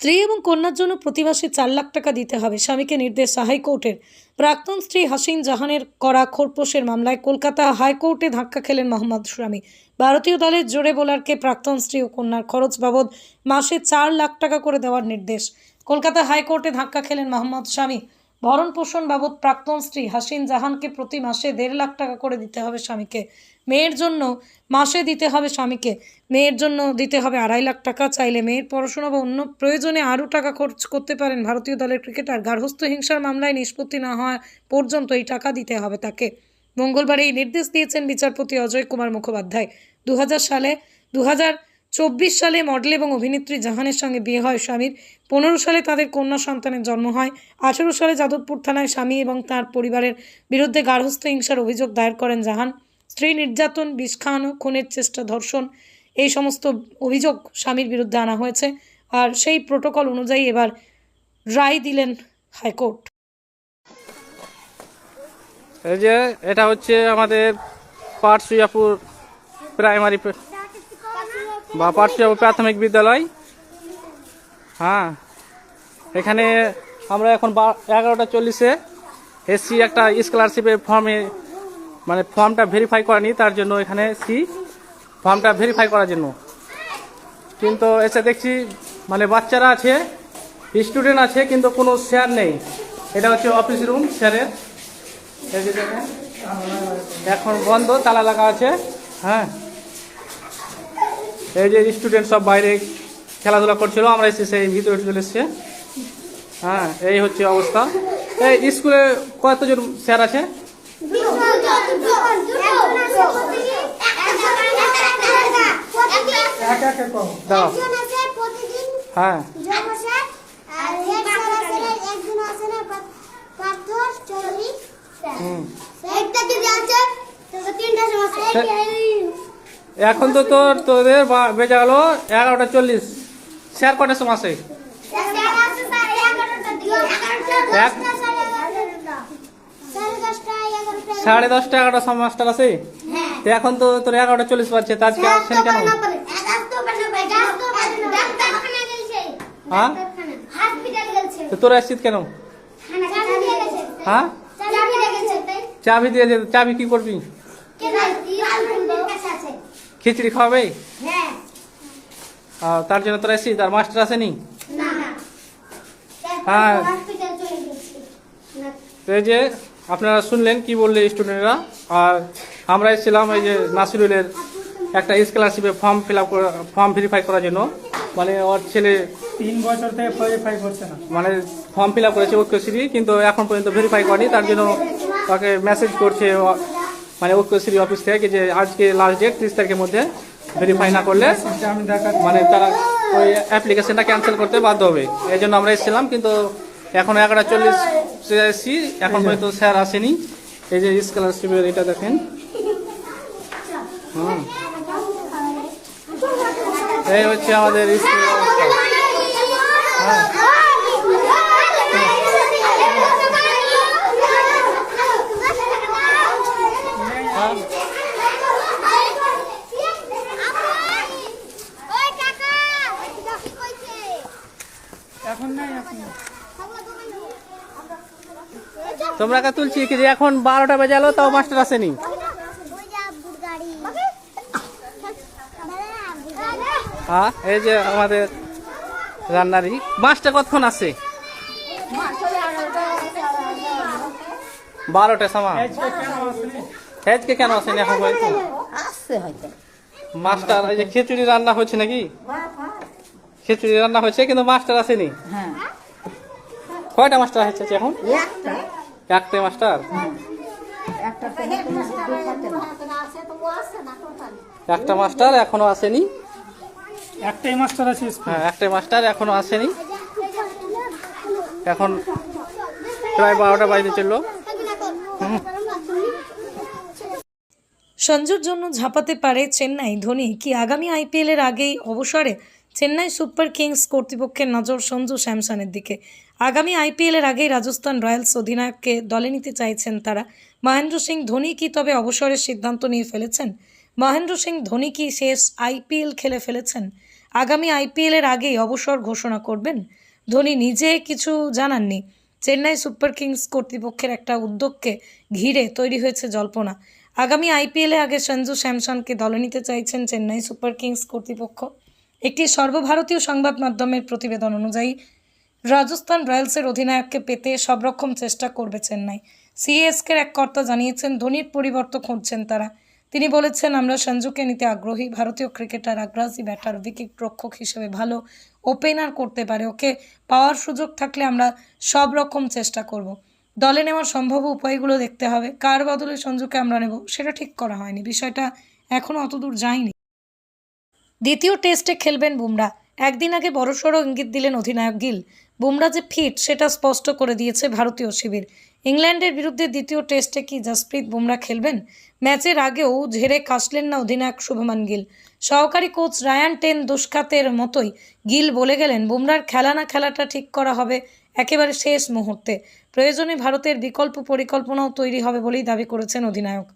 স্ত্রী এবং কন্যার জন্য প্রতিবাসে চার লাখ টাকা দিতে হবে। স্বামীকে নির্দেশ হাইকোর্টের। প্রাক্তন স্ত্রী হাসিন জাহানের করা খোরপোশের মামলায় কলকাতা হাইকোর্টে ধাক্কা খেলেন মোহাম্মদ স্বামী ভারতীয় দলের জোরে বোলারকে প্রাক্তন স্ত্রী ও কন্যার খরচ বাবদ মাসে চার লাখ টাকা করে দেওয়ার নির্দেশ। কলকাতা হাইকোর্টে ধাক্কা খেলেন মোহাম্মদ স্বামী ভরণ পোষণ বাবদ প্রাক্তন স্ত্রী হাসিন জাহানকে প্রতি মাসে দেড় লাখ টাকা করে দিতে হবে স্বামীকে। মেয়ের জন্য মাসে দিতে হবে স্বামীকে। মেয়ের জন্য দিতে হবে আড়াই লাখ টাকা। চাইলে মেয়ের পড়াশোনা বা অন্য প্রয়োজনে আরও টাকা খরচ করতে পারেন। ভারতীয় দলের ক্রিকেটার গার্হস্থ্য হিংসার মামলায় নিষ্পত্তি না হওয়া পর্যন্ত এই টাকা দিতে হবে তাকে। মঙ্গলবার এই নির্দেশ দিয়েছেন বিচারপতি অজয় কুমার মুখোপাধ্যায়। দু হাজার সালে দু হাজার চব্বিশ সালে মডেল এবং অভিনেত্রী জাহানের সঙ্গে বিয়ে হয় স্বামীর। পনেরো সালে তাদের কন্যা সন্তানের জন্ম হয়। আঠেরো সালে যাদবপুর থানায় স্বামী এবং তার পরিবারের বিরুদ্ধে গার্হস্থ্য হিংসার অভিযোগ দায়ের করেন জাহান। স্ত্রী নির্যাতন, বিষ খাওয়ানো, খুনের চেষ্টা, ধর্ষণ এই সমস্ত অভিযোগ স্বামীর বিরুদ্ধে আনা হয়েছে। আর সেই প্রোটোকল অনুযায়ী এবার রায় দিলেন হাইকোর্ট। এই যে, এটা হচ্ছে আমাদের পাটসুয়াপুর প্রাইমারি প্রা- বা প্রাথমিক বিদ্যালয়। হ্যাঁ। এখানে আমরা এখন এগারোটা চল্লিশে এসছি একটা স্কলারশিপের ফর্মে মানে ফর্মটা ভেরিফাই করেনি, তার জন্য এখানে এসছি ফর্মটা ভেরিফাই করার জন্য। কিন্তু এসে দেখছি মানে বাচ্চারা আছে স্টুডেন্ট আছে, কিন্তু কোনো স্যার নেই। এটা হচ্ছে অফিস রুম স্যারের এখন বন্ধ, তালা লাগা আছে। হ্যাঁ। এই যে স্টুডেন্ট সব বাইরে খেলাধুলা করছিল আমরা এসে সেই ভিতরে চলে এসছে। হ্যাঁ এই হচ্ছে অবস্থা। এই স্কুলে কতজন স্যার আছে? দাও হ্যাঁ। হুম। এখন তো তোর তোদের বেজে গেল এগারোটা চল্লিশ। স্যার কটার সময় আসে সাড়ে দশটা এগারোটা সময় মাস্টার আসে এখন তো তোর এগারোটা চল্লিশ বাজছে তা আজকে আসছেন কেন? হ্যাঁ? তো তোরা আসছিস কেন? হ্যাঁ চাবি দিয়ে দে চাবি কি করবি? খিচড়ি খাওয়াবে? আহ, তার জন্য তোরা এসছিস? তার মাস্টার আসেনি? হ্যাঁ। তো এই যে আপনারা শুনলেন কি বললে স্টুডেন্টরা? আর আমরা এসেছিলাম এই যে নাসিরুলের একটা স্কলারশিপে form fill up form verify করার জন্য। মানে ওর ছেলে তিন বছর থেকে ভেরিফাই করছে না। মানে ফর্ম ফিল আপ করেছে ঐক্যশ্রী কিন্তু এখন পর্যন্ত ভেরিফাই করেনি। তার জন্য তাকে মেসেজ করছে মানে ঐক্যশ্রী অফিস থেকে যে আজকে লাস্ট ডেট ত্রিশ তারিখের মধ্যে ভেরিফাই না করলে মানে তারা ওই অ্যাপ্লিকেশনটা ক্যান্সেল করতে বাধ্য হবে। এই জন্য আমরা এসেছিলাম, কিন্তু এখন এগারোটা চল্লিশ এসেছি, এখন পর্যন্ত স্যার আসেনি। এই যে স্কলারশিপের এটা দেখেন। হুম। এই হচ্ছে আমাদের হ্যাঁ হ্যাঁ। এখন নাই এখন তোমরা কে তুলছি কি যে এখন বারোটা বেজে গেলো তাও মাস্টার আসেনি। হ্যাঁ এই যে আমাদের রান্নারি মাছটা কতক্ষণ আসে বারোটা সময় আজকে কেন আসেনি? আজকে কেন আসেনি এখন মাস্টার এই যে খিচুড়ি রান্না হচ্ছে নাকি? খিচুড়ি রান্না হচ্ছে কিন্তু মাস্টার আসেনি। হ্যাঁ। কয়টা মাস্টার হচ্ছে এখন? একটাই মাস্টার? একটা মাস্টার এখনও আসেনি। একটাই মাস্টার আছে হ্যাঁ একটাই মাস্টার এখনও আসেনি। এখন প্রায় বারোটা বাইরে চলল। সঞ্জুর জন্য ঝাঁপাতে পারে চেন্নাই। ধোনি কি আগামী আইপিএলের আগেই অবসরে? চেন্নাই সুপার কিংস কর্তৃপক্ষের নজর সঞ্জু স্যামসনের দিকে। আগামী আইপিএলের আগেই রাজস্থান রয়্যালস অধিনায়ককে দলে নিতে চাইছেন তারা। মহেন্দ্র সিং ধোনি কি তবে অবসরের সিদ্ধান্ত নিয়ে ফেলেছেন? মহেন্দ্র সিং ধোনি কি শেষ আইপিএল খেলে ফেলেছেন? আগামী আইপিএলের আগেই অবসর ঘোষণা করবেন? ধোনি নিজে কিছু জানাননি। চেন্নাই সুপার কিংস কর্তৃপক্ষের একটা উদ্যোগকে ঘিরে তৈরি হয়েছে জল্পনা। আগামী আইপিএলে আগে সঞ্জু স্যামসনকে দলে নিতে চাইছেন চেন্নাই সুপার কিংস কর্তৃপক্ষ। একটি সর্বভারতীয় সংবাদ মাধ্যমের প্রতিবেদন অনুযায়ী, রাজস্থান রয়্যালসের অধিনায়ককে পেতে সব রকম চেষ্টা করবে চেন্নাই। সিএসকের এক কর্তা জানিয়েছেন, ধোনির পরিবর্তন খুঁজছেন তারা। তিনি বলেছেন, আমরা সঞ্জুকে নিতে আগ্রহী। ভারতীয় ক্রিকেটার আগ্রাসী ব্যাটার উইকেট রক্ষক হিসেবে ভালো ওপেনার করতে পারে। ওকে পাওয়ার সুযোগ থাকলে আমরা সব রকম চেষ্টা করব। দলে নেওয়ার সম্ভাব্য উপায়গুলো দেখতে হবে। কার বদলে সঞ্জুকে আমরা নেব, সেটা ঠিক করা হয়নি। বিষয়টা এখনও অতদূর যায়নি। দ্বিতীয় টেস্টে খেলবেন বুমরা। একদিন আগে বড়সড় ইঙ্গিত দিলেন অধিনায়ক গিল। বুমরা যে ফিট, সেটা স্পষ্ট করে দিয়েছে ভারতীয় শিবির। ইংল্যান্ডের বিরুদ্ধে দ্বিতীয় টেস্টে কি জসপ্রীত বুমরা খেলবেন? ম্যাচের আগেও ঝেড়ে কাশলেন না অধিনায়ক শুভমান গিল। সহকারী কোচ রায়ান টেন দুষ্কাতের মতোই গিল বলে গেলেন, বুমরার খেলা না খেলাটা ঠিক করা হবে একেবারে শেষ মুহূর্তে। প্রয়োজনে ভারতের বিকল্প পরিকল্পনাও তৈরি হবে বলেই দাবি করেছেন অধিনায়ক।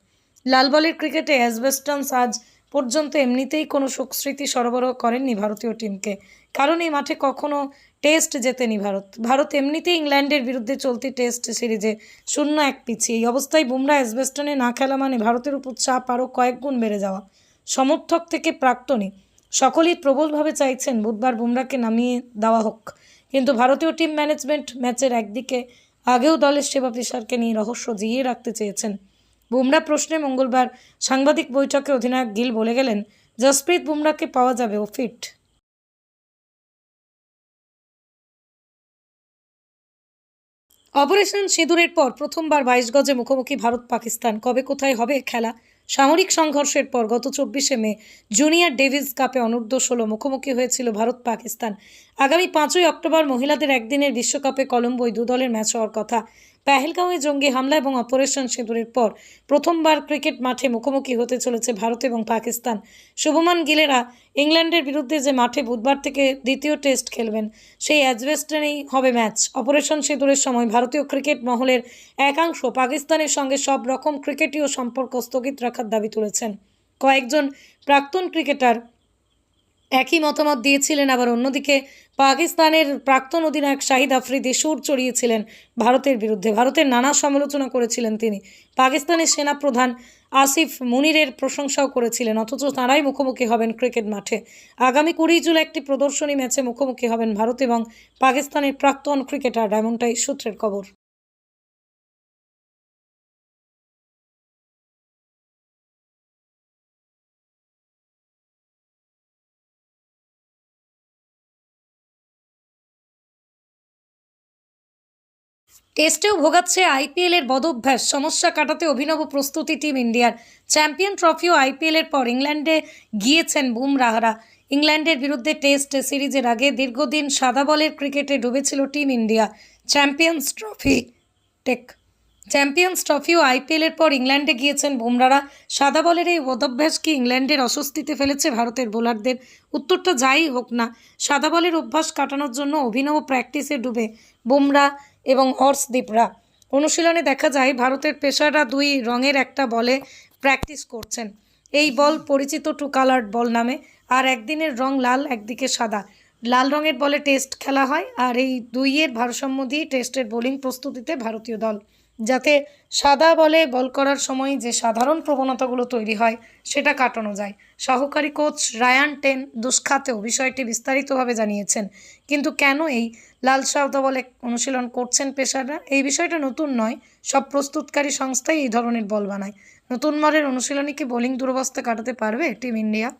লাল বলের ক্রিকেটে অ্যাসবেস্টনস আজ পর্যন্ত এমনিতেই কোনো সুখস্মৃতি সরবরাহ করেননি ভারতীয় টিমকে। কারণ এই মাঠে কখনো টেস্ট জেতেনি ভারত। ভারত এমনিতেই ইংল্যান্ডের বিরুদ্ধে চলতি টেস্ট সিরিজে শূন্য এক পিছিয়ে। এই অবস্থায় বুমরা অ্যাসবেস্টনে না খেলা মানে ভারতের উপর চাপ আরও কয়েক গুণ বেড়ে যাওয়া। সমর্থক থেকে প্রাক্তনী। সকলেই প্রবলভাবে চাইছেন বুধবার বুমরাকে নামিয়ে দেওয়া হোক। কিন্তু ভারতীয় টিম ম্যানেজমেন্ট ম্যাচের একদিকে আগেও দলের সেবা পেশারকে নিয়ে রহস্য জিইয়ে রাখতে চেয়েছেন বুমরা প্রশ্নে মঙ্গলবার সাংবাদিক বৈঠকে অধিনায়ক গিল বলে গেলেন, জসপ্রীত বুমরাকে পাওয়া যাবে, ও ফিট। অপারেশন সিঁদুরের পর প্রথমবার বাইশ গজে মুখোমুখি ভারত পাকিস্তান। কবে কোথায় হবে খেলা? সামরিক সংঘর্ষের পর গত চব্বিশে মে জুনিয়র ডেভিস কাপে অনূর্ধ্ব ষোলো মুখোমুখি হয়েছিল ভারত পাকিস্তান। আগামী পাঁচই অক্টোবর মহিলাদের একদিনের বিশ্বকাপে কলম্বোয় দু দলের ম্যাচ হওয়ার কথা। পেহেলগাঁওয়ে জঙ্গি হামলা এবং অপারেশন সিঁদুরের পর প্রথমবার ক্রিকেট মাঠে মুখোমুখি হতে চলেছে ভারত এবং পাকিস্তান। শুভমান গিলেরা ইংল্যান্ডের বিরুদ্ধে যে মাঠে বুধবার থেকে দ্বিতীয় টেস্ট খেলবেন, সেই অ্যাজবেস্টনেই হবে ম্যাচ। অপারেশন সিঁদুরের সময় ভারতীয় ক্রিকেট মহলের একাংশ পাকিস্তানের সঙ্গে সব রকম ক্রিকেটীয় সম্পর্ক স্থগিত রাখার দাবি তুলেছেন। কয়েকজন প্রাক্তন ক্রিকেটার একই মতামত দিয়েছিলেন আবার অন্যদিকে পাকিস্তানের প্রাক্তন অধিনায়ক শাহিদ আফ্রিদি সুর চড়িয়েছিলেন ভারতের বিরুদ্ধে। ভারতের নানা সমালোচনা করেছিলেন তিনি। পাকিস্তানের সেনাপ্রধান আসিফ মুনিরের প্রশংসাও করেছিলেন, অথচ তাঁরাই মুখোমুখি হবেন ক্রিকেট মাঠে। আগামী কুড়ি জুলাই একটি প্রদর্শনী ম্যাচে মুখোমুখি হবেন ভারত এবং পাকিস্তানের প্রাক্তন ক্রিকেটার এমনটাই সূত্রের খবর। টেস্টেও ভোগাচ্ছে আইপিএলের বদভ্যাস। সমস্যা কাটাতে অভিনব প্রস্তুতি টিম ইন্ডিয়ার। চ্যাম্পিয়ন ট্রফি ও আইপিএলের পর ইংল্যান্ডে গিয়েছেন বুমরাহরা। ইংল্যান্ডের বিরুদ্ধে টেস্ট সিরিজের আগে দীর্ঘদিন সাদা বলের ক্রিকেটে ডুবেছিল টিম ইন্ডিয়া। চ্যাম্পিয়ন্স ট্রফি টেক। চ্যাম্পিয়ন্স ট্রফি ও আইপিএলের পর ইংল্যান্ডে গিয়েছেন বুমরারা সাদা বলের এই বদভ্যাস কি ইংল্যান্ডের অস্বস্তিতে ফেলেছে ভারতের বোলারদের? উত্তরটা যাই হোক না। সাদা বলের অভ্যাস কাটানোর জন্য অভিনব প্র্যাকটিসে ডুবে বুমরা এবং হর্ষদীপরা অনুশীলনে দেখা যায়, ভারতের পেশারা দুই রঙের একটা বলে প্র্যাকটিস করছেন। এই বল পরিচিত টু কালার্ড বল নামে, আর একদিনের রং লাল, একদিকে সাদা। লাল রঙের বলে টেস্ট খেলা হয়, আর এই দুইয়ের ভারসাম্য দিয়ে টেস্টের বোলিং প্রস্তুতিতে ভারতীয় দল। যাতে সাদা বলে বল করার সময় যে সাধারণ প্রবণতাগুলো তৈরি হয়, সেটা কাটানো যায়। সহকারী কোচ রায়ান টেন দুষ্খাতেও বিষয়টি বিস্তারিতভাবে জানিয়েছেন। কিন্তু কেন এই লাল সাদা বলে অনুশীলন করছেন পেশাররা এই বিষয়টা নতুন নয়। সব প্রস্তুতকারী সংস্থাই এই ধরনের বল বানায়। নতুন মানের অনুশীলনী কি বোলিং দুরবস্থা কাটাতে পারবে টিম ইন্ডিয়া?